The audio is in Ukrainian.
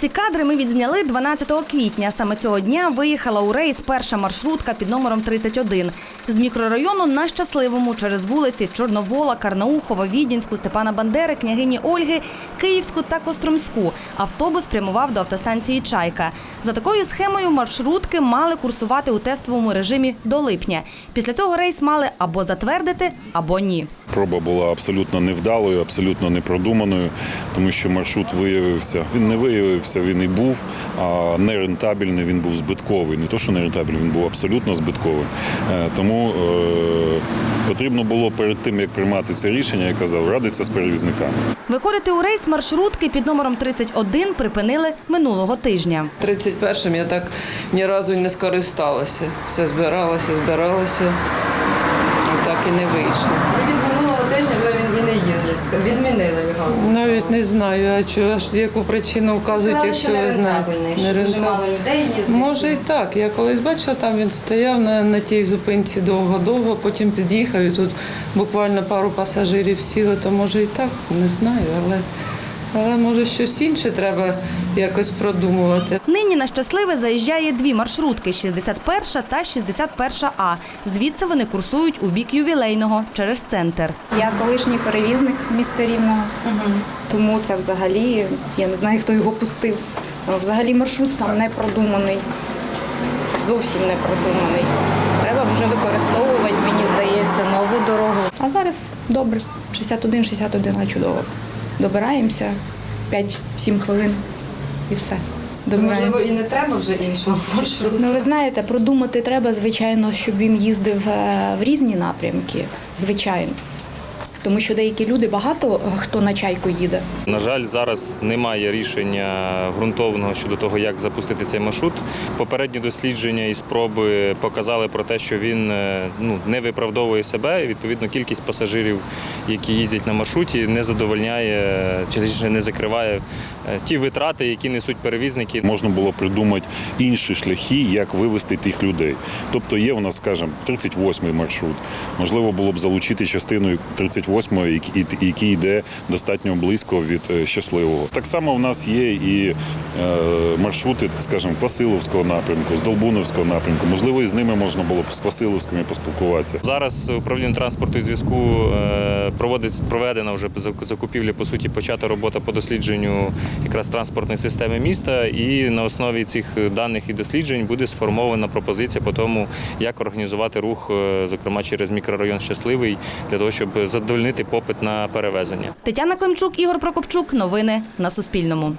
Ці кадри ми відзняли 12 квітня. Саме цього дня виїхала у рейс перша маршрутка під номером 31 з мікрорайону на щасливому через вулиці Чорновола, Карнаухова, Відінську, Степана Бандери, княгині Ольги, Київську та Костромську. Автобус прямував до автостанції Чайка. За такою схемою маршрутки мали курсувати у тестовому режимі до липня. Після цього рейс мали або затвердити, або ні. Проба була абсолютно невдалою, абсолютно непродуманою, тому що маршрут виявився. Він не виявився, він і був а нерентабельний, він був збитковий. Не то, що нерентабельний, він був абсолютно збитковий. Е, Тому е, потрібно було перед тим, як приймати це рішення, я казав, радитися з перевізниками. Виходити у рейс маршрутки під номером 31 припинили минулого тижня. 31-м я так ні разу не скористалася. Все збиралася, збиралася. І так і не вийшло. Від минулого тижня їздить. Відмінили його. Навіть не знаю, а чого, ж яку причину вказують, Сказали, якщо що ви знаєте. нерентабельний, що дуже мало людей їздить. Може і так. Я колись бачила, там він стояв на, на тій зупинці довго-довго, потім під'їхав і тут буквально пару пасажирів сіли, то може і так, не знаю, але, але може щось інше треба якось продумувати. Нині на щасливе заїжджає дві маршрутки 61 та 61 А. Звідси вони курсують у бік ювілейного через центр. Я колишній перевізник міста Рівного, тому це взагалі я не знаю, хто його пустив. Взагалі маршрут сам не продуманий, зовсім не продуманий. Треба вже використовувати, мені здається, нову дорогу. А зараз добре, 61-61, а чудово. Добираємося 5-7 хвилин і все. То, можливо, і не треба вже іншого маршруту. Ну, ви знаєте, продумати треба, звичайно, щоб він їздив е, в різні напрямки, звичайно тому що деякі люди багато е, хто на чайку їде. На жаль, зараз немає рішення ґрунтовного щодо того, як запустити цей маршрут. Попередні дослідження і спроби показали про те, що він е, ну не виправдовує себе. і, Відповідно, кількість пасажирів, які їздять на маршруті, не задовольняє е, чи не закриває ті витрати, які несуть перевізники. Можна було придумати інші шляхи, як вивести тих людей. Тобто є у нас, скажімо, 38-й маршрут. Можливо, було б залучити частину 38 8, який йде достатньо близько від е, щасливого. Так само в нас є і е, маршрути, скажімо, Квасиловського напрямку, з Долбуновського напрямку. Можливо, і з ними можна було з Квасиловськими поспілкуватися. Зараз е, управління транспорту і зв'язку проводить проведена вже закупівля, по суті, почата робота по дослідженню якраз транспортної системи міста. І на основі цих даних і досліджень буде сформована пропозиція по тому, як організувати рух, зокрема через мікрорайон щасливий, для того, щоб задовольнити задовольнити попит на перевезення. Тетяна Климчук, Ігор Прокопчук. Новини на Суспільному.